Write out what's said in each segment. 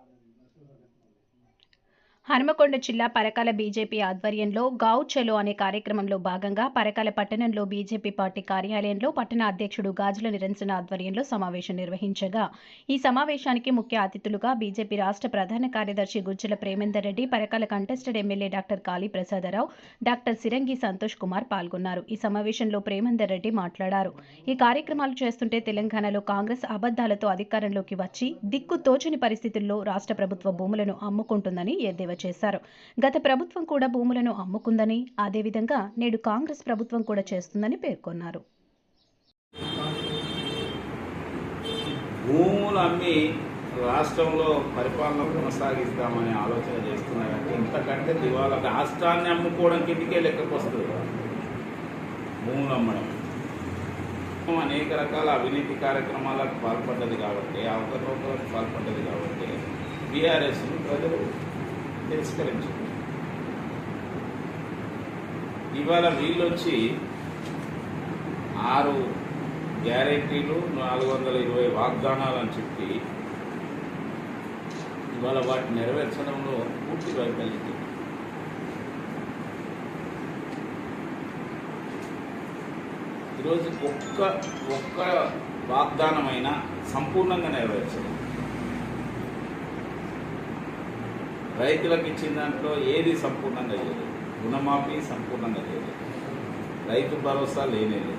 Hallelujah Hanumakonda జిల్లా Parakala BJP ఆధ్వర్యంలో గావ్ చలో అనే కార్యక్రమంలో భాగంగా పరకాల పట్టణంలో బీజేపీ పార్టీ కార్యాలయంలో పట్టణ అధ్యక్షుడు గాజుల నిరంజన ఆధ్వర్యంలో సమావేశం నిర్వహించగా ఈ సమావేశానికి ముఖ్య అతిథులుగా బీజేపీ రాష్ట్ర ప్రధాన కార్యదర్శి Gujjala Premender Reddy Parakala contested MLA doctor Kali Prasadarao doctor Sirangi Santosh Kumar పాల్గొన్నారు. ఈ సమావేశంలో ప్రేమేందర్ రెడ్డి మాట్లాడారు. ఈ కార్యక్రమాలు చేస్తుంటే తెలంగాణలో కాంగ్రెస్ అబద్ధాలతో అధికారంలోకి వచ్చి దిక్కు తోచని పరిస్థితుల్లో రాష్ట్ర ప్రభుత్వ భూములను అమ్ముకుంటుందని ఎద్దేవా చేశారు. గత ప్రభుత్వం కూడా భూములను అమ్ముకుందని అదేవిధంగా నేడు కాంగ్రెస్ ప్రభుత్వం కూడా చేస్తుందని పేర్కొన్నారు. భూములు అమ్మి రాష్ట్రంలో పరిపాలన కొనసాగిస్తామని ఆలోచన చేస్తున్నారంటే ఇంతకంటే దివాళ రాష్ట్రాన్ని అమ్ముకోవడం కిందకే లెక్కకు వస్తుంది. భూములు అమ్మడం. అనేక రకాల అవినీతి కార్యక్రమాలకు పాల్పడ్డది కాబట్టి అవకతవకలకు పాల్పడ్డది కాబట్టి బీఆర్ఎస్ను ప్రజలు తిరస్కరించారు ఇవాళ వీళ్ళు వచ్చి ఆరు గ్యారెంటీలు నాలుగు వందల ఇరవై వాగ్దానాలని చెప్పి ఇవాళ వాటిని నెరవేర్చడంలో పూర్తి వైఫల్యం ఈరోజు ఒక్క ఒక్క వాగ్దానమైన సంపూర్ణంగా నెరవేర్చలేదు. రైతులకు ఇచ్చిన దాంట్లో ఏది సంపూర్ణంగా చేయలేదు రుణమాఫీ సంపూర్ణంగా చేయలేదు రైతు భరోసా లేనే లేదు.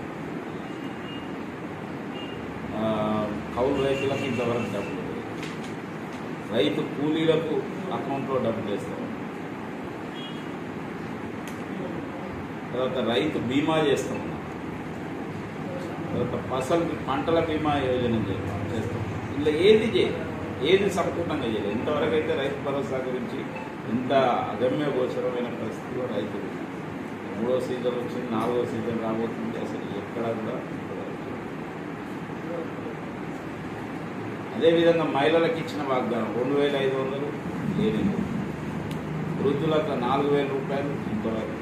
కౌలు రైతులకు ఇంతవరకు డబ్బులు లేదు రైతు కూలీలకు అకౌంట్లో డబ్బులు వేస్తారు. తర్వాత రైతు బీమా చేస్తాం తర్వాత ఫసల్ పంటల బీమా యోజన చేస్తాం ఇలా ఏది చేయాలి ఏది సంపూర్ణంగా చేయలేదు. ఇంతవరకు అయితే రైతు భరోసా గురించి ఇంత అగమ్య గోచరమైన పరిస్థితిలో రైతులు మూడో సీజన్ వచ్చింది నాలుగో సీజన్ రాబోతుంది అసలు ఎక్కడ కూడా అదేవిధంగా మహిళలకు ఇచ్చిన వాగ్దానం రెండు వేల ఐదు వందలు లేని వృద్ధులకు నాలుగు వేల రూపాయలు ఇంతవరకు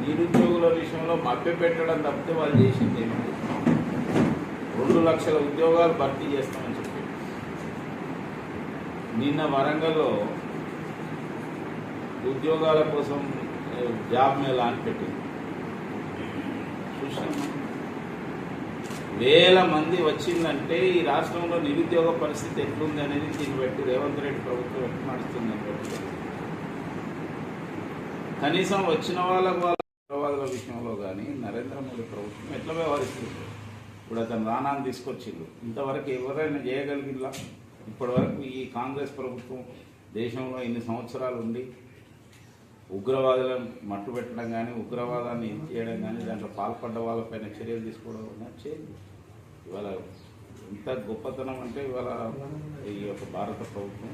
నిరుద్యోగుల విషయంలో మభ్య పెట్టడం తప్పితే వాళ్ళు చేసింది ఏమి లక్షల ఉద్యోగాలు భర్తీ చేస్తామని చెప్పి. నిన్న వరంగల్లో ఉద్యోగాల కోసం జాబ్ మేళా అని పెట్టింది. చూసాం వేల మంది వచ్చిందంటే ఈ రాష్ట్రంలో నిరుద్యోగ పరిస్థితి ఎట్లుంది అనేది దీన్ని బట్టి రేవంత్ రెడ్డి ప్రభుత్వం ఎట్లా నడుస్తుంది కనీసం వచ్చిన వాళ్ళకు వాళ్ళ ఉగ్రవాదుల విషయంలో కానీ నరేంద్ర మోడీ ప్రభుత్వం ఎట్లా వ్యవహరిస్తుంది? ఇప్పుడు అతను రానాన్ని తీసుకొచ్చిండు. ఇంతవరకు ఎవరైనా చేయగలిగిలా ఇప్పటివరకు ఈ కాంగ్రెస్ ప్రభుత్వం దేశంలో ఇన్ని సంవత్సరాలు ఉండి ఉగ్రవాదులను మట్టు పెట్టడం కానీ ఉగ్రవాదాన్ని ఇది చేయడం కానీ దాంట్లో పాల్పడ్డ వాళ్ళపైన చర్యలు తీసుకోవడం కానీ చేయండి ఇవాళ ఇంత గొప్పతనం అంటే ఇవాళ ఈ యొక్క భారత ప్రభుత్వం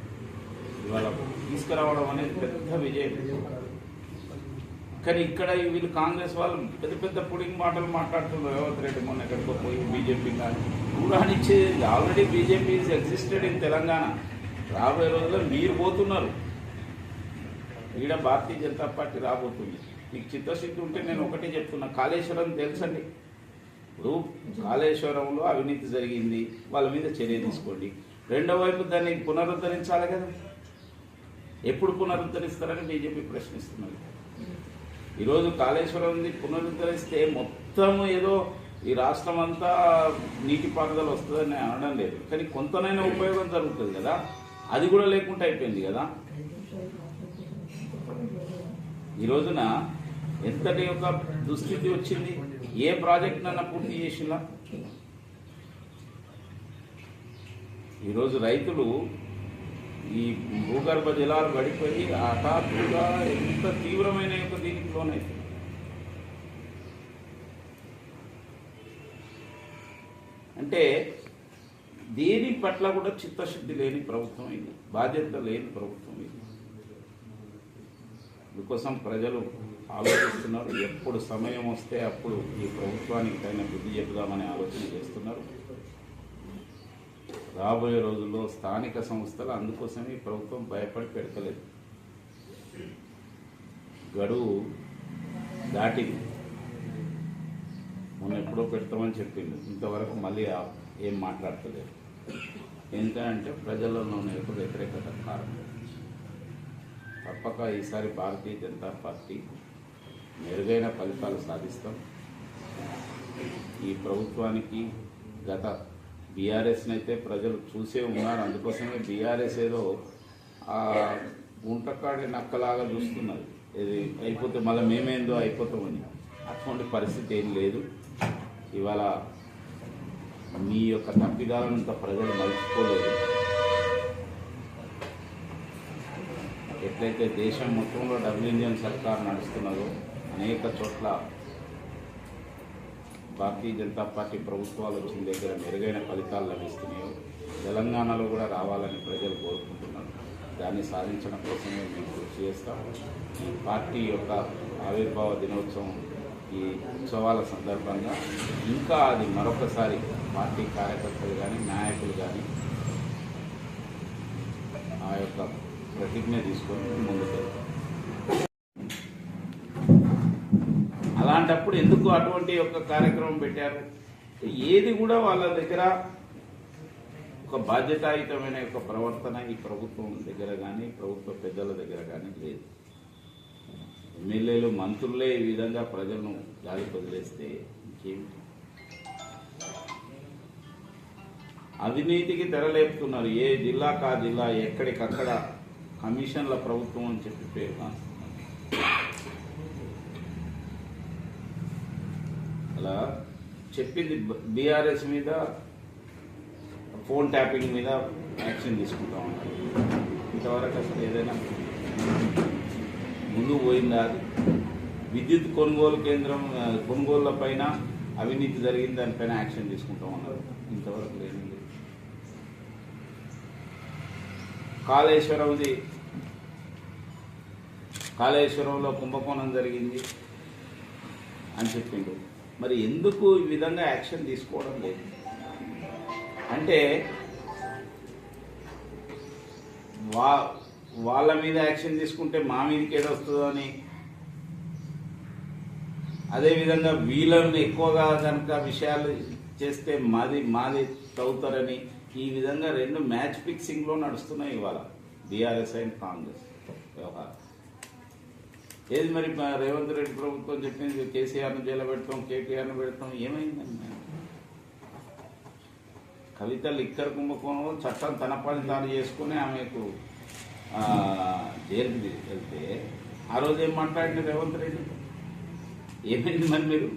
ఇవాళ తీసుకురావడం అనేది పెద్ద విజయం. కానీ ఇక్కడ వీళ్ళు కాంగ్రెస్ వాళ్ళు పెద్ద పెద్ద పుడింగ్ మాటలు మాట్లాడుతున్నారు రేవంత్ రెడ్డి మొన్న ఎక్కడికో బీజేపీ కానీ. ఊరానిచ్చేది already BJP is existed in Telangana. రాబోయే రోజుల్లో మీరు పోతున్నారు. ఈడ భారతీయ జనతా పార్టీ రాబోతుంది. మీకు చిత్తశుద్ధి ఉంటే నేను ఒకటే చెప్తున్నా. కాళేశ్వరం తెలుసండి. ఇప్పుడు కాళేశ్వరంలో అవినీతి జరిగింది. వాళ్ళ మీద చర్య తీసుకోండి. రెండో వైపు దాన్ని పునరుద్ధరించాలి కదా. ఎప్పుడు పునరుద్ధరిస్తారని బీజేపీ ప్రశ్నిస్తున్నారు ఈరోజు కాళేశ్వరం పునరుద్ధరిస్తే మొత్తం ఏదో ఈ రాష్ట్రం అంతా నీటిపారుదల వస్తుందని అనడం లేదు. కానీ కొంతనైనా ఉపయోగం జరుగుతుంది కదా? అది కూడా లేకుండా అయిపోయింది కదా? ఈ రోజున ఎంతటి యొక్క దుస్థితి వచ్చింది? ఏ ప్రాజెక్టునైనా పూర్తి చేసినా ఈరోజు రైతులు ఈ భూగర్భ జలాలు పడిపోయి హఠాత్తుగా ఎంత తీవ్రమైన యొక్క దీనికి లోనైతుంది అంటే దేని పట్ల కూడా చిత్తశుద్ధి లేని ప్రభుత్వం ఇది బాధ్యత లేని ప్రభుత్వం ఇది. అందుకోసం ప్రజలు ఆలోచిస్తున్నారు ఎప్పుడు సమయం వస్తే అప్పుడు ఈ ప్రభుత్వానికి తగిన బుద్ధి చెబుదామని ఆలోచన చేస్తున్నారు. రాబోయే రోజుల్లో స్థానిక సంస్థలు అందుకోసమే ఈ ప్రభుత్వం భయపడి పెడతలేదు. గడువు దాటింది. మొన్న ఎప్పుడో పెడతామని చెప్పిండు. ఇంతవరకు మళ్ళీ ఏం మాట్లాడతలేదు. ఎందుకంటే ప్రజల్లో ఉన్న యొక్క వ్యతిరేకత కారణం. తప్పక ఈసారి భారతీయ జనతా పార్టీ మెరుగైన ఫలితాలు సాధిస్తాం. ఈ ప్రభుత్వానికి గత బీఆర్ఎస్ని అయితే ప్రజలు చూసే ఉన్నారు. అందుకోసమే బీఆర్ఎస్ ఏదో ఆ గుంటకాడి నక్కలాగా చూస్తున్నది. ఇది అయిపోతే మళ్ళీ మేమేందో అయిపోతామని. అటువంటి పరిస్థితి ఏం లేదు. ఇవాళ మీ యొక్క తప్పిదాలను ప్రజలు మలుచుకోలేదు. ఎట్లయితే దేశం మొత్తంలో డబుల్ ఇండియన్ సర్కార్ నడుస్తున్నదో అనేక చోట్ల భారతీయ జనతా పార్టీ ప్రభుత్వాలు వచ్చిన దగ్గర మెరుగైన ఫలితాలు లభిస్తున్నాయో తెలంగాణలో కూడా రావాలని ప్రజలు కోరుకుంటున్నారు. దాన్ని సాధించడం కోసమే మేము కృషి చేస్తాం ఈ పార్టీ యొక్క ఆవిర్భావ దినోత్సవం ఈ ఉత్సవాల సందర్భంగా ఇంకా అది మరొకసారి పార్టీ కార్యకర్తలు కానీ నాయకులు కానీ ఆ యొక్క ప్రతిజ్ఞ తీసుకొని ముందుకు అలాంటప్పుడు ఎందుకు అటువంటి ఒక కార్యక్రమం పెట్టారు? ఏది కూడా వాళ్ళ దగ్గర ఒక బాధ్యతాయుతమైన యొక్క ప్రవర్తన ఈ ప్రభుత్వం దగ్గర కానీ ప్రభుత్వ పెద్దల దగ్గర కానీ లేదు. ఎమ్మెల్యేలు మంత్రులే ఈ విధంగా ప్రజలను గాలి వదిలేస్తే ఇంకేమిటి? అవినీతికి తెరలేపుతున్నారు. ఏ జిల్లా కా జిల్లా ఎక్కడికక్కడ కమిషన్ల ప్రభుత్వం అని చెప్పి పేరు అలా చెప్పింది బీఆర్ఎస్ మీద ఫోన్ ట్యాపింగ్ మీద యాక్షన్ తీసుకుంటా ఉన్నారు. ఇంతవరకు అసలు ఏదైనా ముందు పోయింది అది విద్యుత్ కొనుగోలు కేంద్రం కొనుగోళ్ళ పైన అవినీతి జరిగింది దానిపైన యాక్షన్ తీసుకుంటాం అన్నారు. ఇంతవరకు లేదు. కాళేశ్వరంది కాళేశ్వరంలో కుంభకోణం జరిగింది అని చెప్పిండు. మరి ఎందుకు ఈ విధంగా యాక్షన్ తీసుకోవడం లేదు? అంటే వా వాళ్ళ మీద యాక్షన్ తీసుకుంటే మా మీదకి ఏదొస్తుందో అని అదేవిధంగా వీళ్ళని ఎక్కువగా కనుక విషయాలు చేస్తే మాది మాది తవ్వుతారని ఈ విధంగా రెండు మ్యాచ్ ఫిక్సింగ్లో నడుస్తున్నాయి ఇవాళ బీఆర్ఎస్ అండ్ కాంగ్రెస్ వ్యవహారం. ఏది మరి మా రేవంత్ రెడ్డి ప్రభుత్వం చెప్పింది? కేసీఆర్ను జైలు పెడతాం కేటీఆర్ను పెడతాం ఏమైందండి? కవిత లిక్కర్ కుంభకోణంలో చట్టం తన పని తాను చేసుకుని ఆమెకు జైలుకి వెళ్తే ఆ రోజు ఏం మాట్లాడిన రేవంత్ రెడ్డి? ఏమైంది మరి మీరు?